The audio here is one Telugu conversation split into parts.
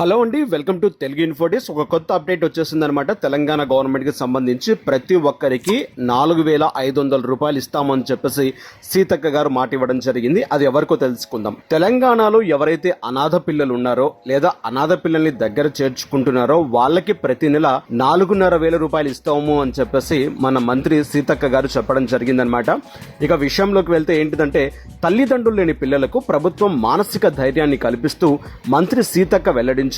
హలో అండి వెల్కమ్ టు తెలుగు ఇన్ఫోటిస్ ఒక కొత్త అప్డేట్ వచ్చేసిందనమాట. తెలంగాణ గవర్నమెంట్కి సంబంధించి ప్రతి ఒక్కరికి నాలుగు వేల ఐదు వందల రూపాయలు ఇస్తామని చెప్పేసి సీతక్క గారు మాట ఇవ్వడం జరిగింది. అది ఎవరికో తెలుసుకుందాం. తెలంగాణలో ఎవరైతే అనాథ పిల్లలు ఉన్నారో లేదా అనాథ పిల్లల్ని దగ్గర చేర్చుకుంటున్నారో వాళ్ళకి ప్రతి నెల నాలుగున్నర వేల రూపాయలు ఇస్తాము అని చెప్పేసి మన మంత్రి సీతక్క గారు చెప్పడం జరిగిందనమాట. ఇక విషయంలోకి వెళ్తే ఏంటిదంటే తల్లిదండ్రులు లేని పిల్లలకు ప్రభుత్వం మానసిక ధైర్యాన్ని కల్పిస్తూ మంత్రి సీతక్క వెల్లడించారు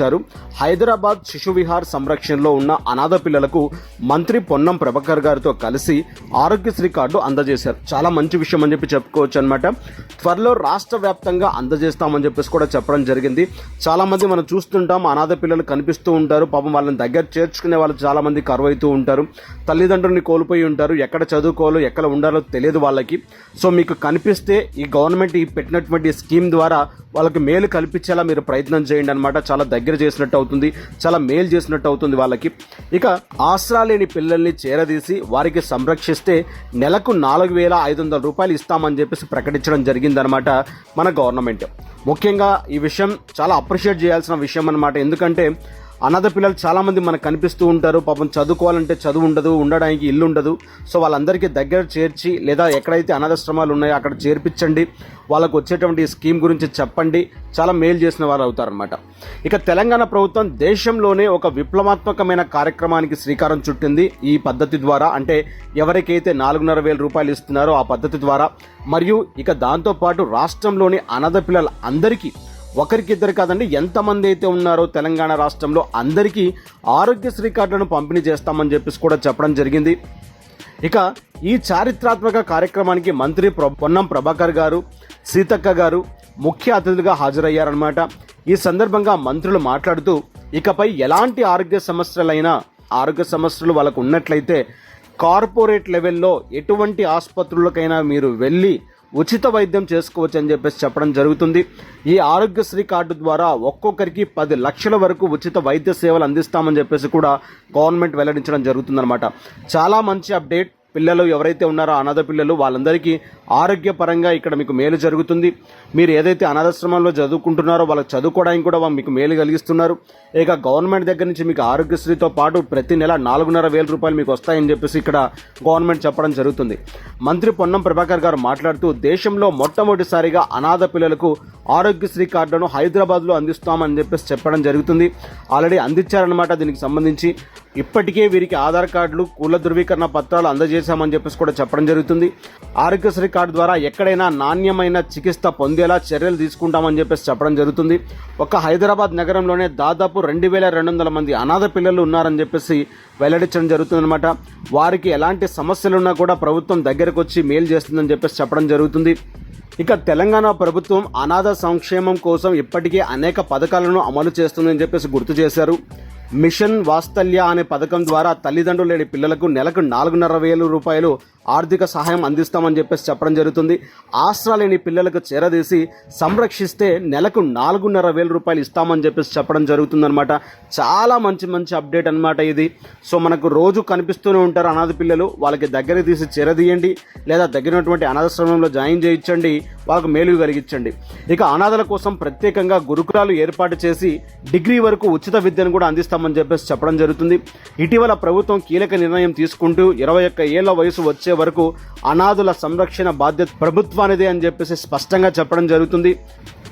హైదరాబాద్ శిశు విహార్ సంరక్షణలో ఉన్న అనాథ పిల్లలకు మంత్రి పొన్నం ప్రభాకర్ గారితో కలిసి ఆరోగ్యశ్రీ కార్డు అందజేశారు. చాలా మంచి విషయం అని చెప్పి చెప్పుకోవచ్చు అనమాట త్వరలో రాష్ట్ర వ్యాప్తంగా అందజేస్తామని చెప్పేసి కూడా చెప్పడం జరిగింది. చాలామంది మనం చూస్తుంటాం అనాథ పిల్లలు కనిపిస్తూ ఉంటారు. పాపం వాళ్ళని దగ్గర చేర్చుకునే వాళ్ళు చాలామంది కరువైతూ ఉంటారు. తల్లిదండ్రుల్ని కోల్పోయి ఉంటారు. ఎక్కడ చదువుకోవాలో ఎక్కడ ఉండాలో తెలియదు వాళ్ళకి. సో మీకు కనిపిస్తే ఈ గవర్నమెంట్ ఈ పెట్టినటువంటి స్కీమ్ ద్వారా వాళ్ళకి మేలు కల్పించేలా మీరు ప్రయత్నం చేయండి అనమాట చాలా దగ్గర దగ్గర చేసినట్టు అవుతుంది చాలా మేలు చేసినట్టు అవుతుంది వాళ్ళకి. ఇక ఆసరా లేని పిల్లల్ని చేరదీసి వారికి సంరక్షిస్తే నెలకు నాలుగు వేల ఐదు వందల రూపాయలు ఇస్తామని చెప్పేసి ప్రకటించడం జరిగిందనమాట మన గవర్నమెంట్. ముఖ్యంగా ఈ విషయం చాలా అప్రిషియేట్ చేయాల్సిన విషయం అనమాట ఎందుకంటే అనాథ పిల్లలు చాలామంది మనకు కనిపిస్తూ ఉంటారు. పాపం చదువుకోవాలంటే చదువు ఉండదు ఉండడానికి ఇల్లు ఉండదు. సో వాళ్ళందరికీ దగ్గర చేర్చి లేదా ఎక్కడైతే అనాథాశ్రమాలు ఉన్నాయో అక్కడ చేర్పించండి. వాళ్ళకు వచ్చేటువంటి స్కీమ్ గురించి చెప్పండి. చాలా మేలు చేసిన వారు అవుతారనమాట ఇక తెలంగాణ ప్రభుత్వం దేశంలోనే ఒక విప్లవాత్మకమైన కార్యక్రమానికి శ్రీకారం చుట్టింది ఈ పద్ధతి ద్వారా. అంటే ఎవరికైతే నాలుగున్నర వేల రూపాయలు ఇస్తున్నారో ఆ పద్ధతి ద్వారా. మరియు ఇక దాంతోపాటు రాష్ట్రంలోని అనాథ పిల్లల అందరికీ ఒకరికిద్దరు కాదండి ఎంతమంది అయితే ఉన్నారో తెలంగాణ రాష్ట్రంలో అందరికీ ఆరోగ్యశ్రీ కార్డులను పంపిణీ చేస్తామని చెప్పేసి కూడా చెప్పడం జరిగింది. ఇక ఈ చారిత్రాత్మక కార్యక్రమానికి మంత్రి ప్ర- పొన్నం ప్రభాకర్ గారు సీతక్క గారు ముఖ్య అతిథులుగా హాజరయ్యారనమాట ఈ సందర్భంగా మంత్రులు మాట్లాడుతూ ఇకపై ఎలాంటి ఆరోగ్య సమస్యలైనా ఆరోగ్య సమస్యలు వాళ్ళకు ఉన్నట్లయితే కార్పొరేట్ లెవెల్లో ఎటువంటి ఆసుపత్రులకైనా మీరు వెళ్ళి ఉచిత వైద్యం చేసుకోవచ్చు అని చెప్పేసి చెప్పడం జరుగుతుంది. ఈ ఆరోగ్యశ్రీ కార్డు ద్వారా ఒక్కొక్కరికి పది లక్షల వరకు ఉచిత వైద్య సేవలు అందిస్తామని చెప్పేసి కూడా గవర్నమెంట్ వెల్లడించడం జరుగుతుందన్నమాట. చాలా మంచి అప్డేట్. పిల్లలు ఎవరైతే ఉన్నారో అనాథ పిల్లలు వాళ్ళందరికీ ఆరోగ్యపరంగా ఇక్కడ మీకు మేలు జరుగుతుంది. మీరు ఏదైతే అనాథాశ్రమంలో చదువుకుంటున్నారో వాళ్ళకి చదువుకోవడానికి కూడా వాళ్ళు మీకు మేలు కలిగిస్తున్నారు. ఇక గవర్నమెంట్ దగ్గర నుంచి మీకు ఆరోగ్యశ్రీతో పాటు ప్రతి నెల నాలుగున్నర వేల రూపాయలు మీకు వస్తాయని చెప్పేసి ఇక్కడ గవర్నమెంట్ చెప్పడం జరుగుతుంది. మంత్రి పొన్నం ప్రభాకర్ గారు మాట్లాడుతూ దేశంలో మొట్టమొదటిసారిగా అనాథ పిల్లలకు ఆరోగ్యశ్రీ కార్డును హైదరాబాద్లో అందిస్తామని చెప్పేసి చెప్పడం జరుగుతుంది. ఆల్రెడీ అందించారనమాట దీనికి సంబంధించి. ఇప్పటికే వీరికి ఆధార్ కార్డులు కుల ధృవీకరణ పత్రాలు అందజేశామని చెప్పేసి కూడా చెప్పడం జరుగుతుంది. ఆరోగ్యశ్రీ కార్డు ద్వారా ఎక్కడైనా నాణ్యమైన చికిత్స పొందేలా చర్యలు తీసుకుంటామని చెప్పేసి చెప్పడం జరుగుతుంది. ఒక హైదరాబాద్ నగరంలోనే దాదాపు రెండు వేల రెండు వందల మంది అనాథ పిల్లలు ఉన్నారని చెప్పేసి వెల్లడించడం జరుగుతుందన్నమాట. వారికి ఎలాంటి సమస్యలున్నా కూడా ప్రభుత్వం దగ్గరకు వచ్చి మేలు చేస్తుందని చెప్పేసి చెప్పడం జరుగుతుంది. ఇక తెలంగాణ ప్రభుత్వం అనాథ సంక్షేమం కోసం ఇప్పటికే అనేక పథకాలను అమలు చేస్తుందని చెప్పేసి గుర్తు చేశారు. మిషన్ వాత్సల్య అనే పథకం ద్వారా తల్లిదండ్రులు లేని పిల్లలకు నెలకు నాలుగున్నర వేల రూపాయలు ఆర్థిక సహాయం అందిస్తామని చెప్పేసి చెప్పడం జరుగుతుంది. ఆసరా లేని పిల్లలకు చేరదీసి సంరక్షిస్తే నెలకు నాలుగున్నర వేల రూపాయలు ఇస్తామని చెప్పేసి చెప్పడం జరుగుతుందన్నమాట. చాలా మంచి మంచి అప్డేట్ అన్నమాట ఇది. సో మనకు రోజు కనిపిస్తూనే ఉంటారు అనాథ పిల్లలు. వాళ్ళకి దగ్గర తీసి చేరదీయండి. లేదా దగ్గరటువంటి అనాథాశ్రమంలో జాయిన్ చేయించండి. వాళ్ళకు మేలు కలిగించండి. ఇక అనాథల కోసం ప్రత్యేకంగా గురుకులాలు ఏర్పాటు చేసి డిగ్రీ వరకు ఉచిత విద్యను కూడా చేస్తామని చెప్పేసి చెప్పడం జరుగుతుంది. ఇటీవల ప్రభుత్వం కీలక నిర్ణయం తీసుకుంటూ ఇరవై ఒక్క ఏళ్ళ వయసు వచ్చే వరకు అనాథుల సంరక్షణ బాధ్యత ప్రభుత్వానిదే అని చెప్పేసి స్పష్టంగా చెప్పడం జరుగుతుంది.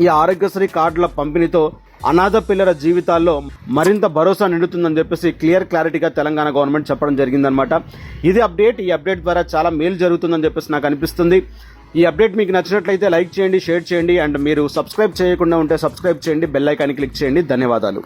ఈ ఆరోగ్యశ్రీ కార్డుల పంపిణీతో అనాథ పిల్లల జీవితాల్లో మరింత భరోసా నిండుతుందని చెప్పేసి క్లియర్ క్లారిటీగా తెలంగాణ గవర్నమెంట్ చెప్పడం జరిగిందనమాట ఇది అప్డేట్ ఈ అప్డేట్ ద్వారా చాలా మేలు జరుగుతుందని చెప్పేసి నాకు అనిపిస్తుంది. ఈ అప్డేట్ మీకు నచ్చినట్లయితే లైక్ చేయండి షేర్ చేయండి అండ్ మీరు సబ్స్క్రైబ్ చేయకుండా ఉంటే సబ్స్క్రైబ్ చేయండి బెల్ ఐకాన్ క్లిక్ చేయండి. ధన్యవాదాలు.